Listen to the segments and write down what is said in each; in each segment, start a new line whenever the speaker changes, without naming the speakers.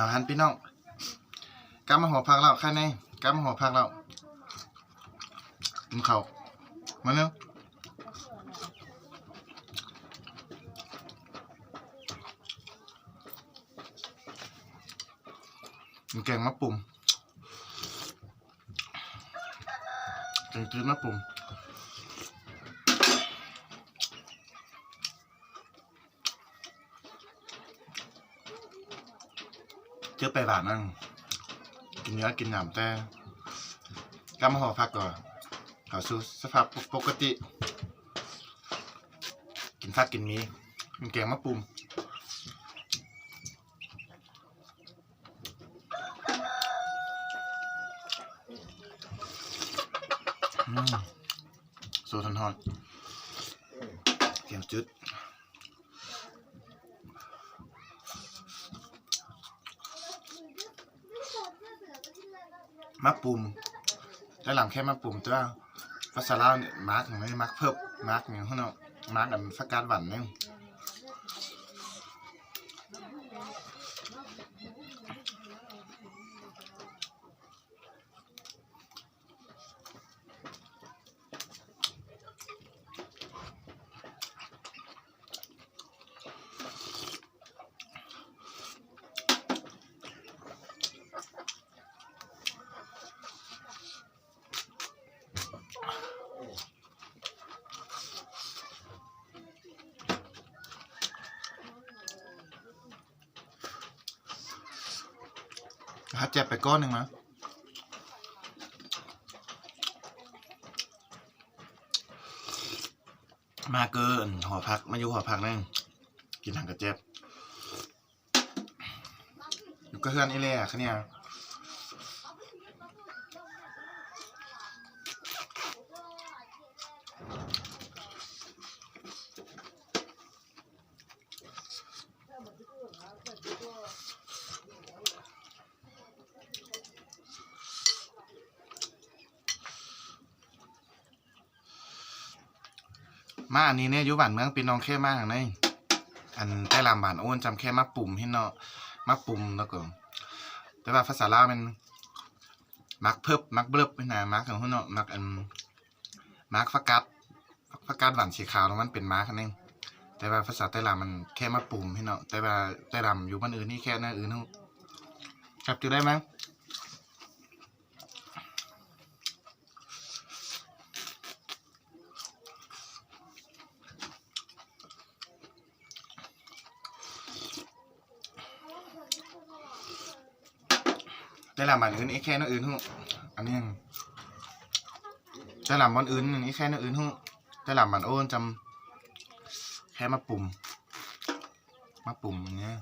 หาหันพี่น้องกำมาหัวพักแล้วแค่นี้กำมาหัวพักแล้วกินข้ามาเร็วกินแกงมะปุ่มแกงจืดมะปุ่ม เจอไปหลานนั่งกินเนื้อกินหนำแต่กำมาหัวพักก่อนเขาสู่สภาพปกติ กินฟักกินมีกินแกงมะปุ่มอืมโซทันฮอนเกียงจุด มักปุ่มได้หลังแค่มักปุ่มตัวภาษาลาวเนี่ยมาร์กอย่างไม่มาร์กเพิ่มมาร์กอย่างข้าเนาะมาร์กอันสกัดหวันเนี่ย ถ้าเจ็บไปก้อนหนึ่งนะมาเกินหอพัก มาอยู่หอพักนั่งกินทางกระเจ็บอยู่ก็เฮือนอีเล่คะเนี่ย มาอันนี้เนี่ยอยู่บ้านเมืองปีน้องแค่มากนอันใต้ลามบานโอ้นจำแค่มาปุ่มให้เนาะมาปุ่มแล้วก็แต่ว่าภาษาลาวมันมักเพิบมักเบิบไม่นามักของเนาะมักอันมักฟักกัดฟักกัดหวานสีขาวแล้วมันเป็นมาร์กนึงแต่ว่าภาษาใต้ลามมันแค่มาปุ่มให้เนาะแต่ว่าใต้ลามอยู่บ้านอื่นนี่แค่หน้าอื่นเนาะจับจุได้ไหม ได้ลำอันอื่นอีกแค่นั้นอื่นหูอันนี้ยังได้ลำอันอื่นอันนี้แค่นั้นอื่นหูได้ลำอันโอนจำแค่มาปุ่ม มาปุ่มอย่างเงี้ย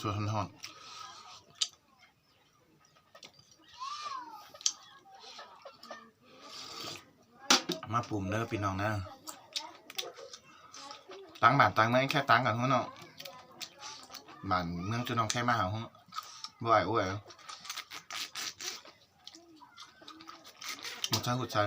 ส่วนทอน มาปุ่มเด้อพี่น้องนะตังบาทตังไม่แค่ตังกันหัวเนาะบาทเมืองจุนองแค่มาหาหัวบ่อยอ้ยหมดใช้หุดใช้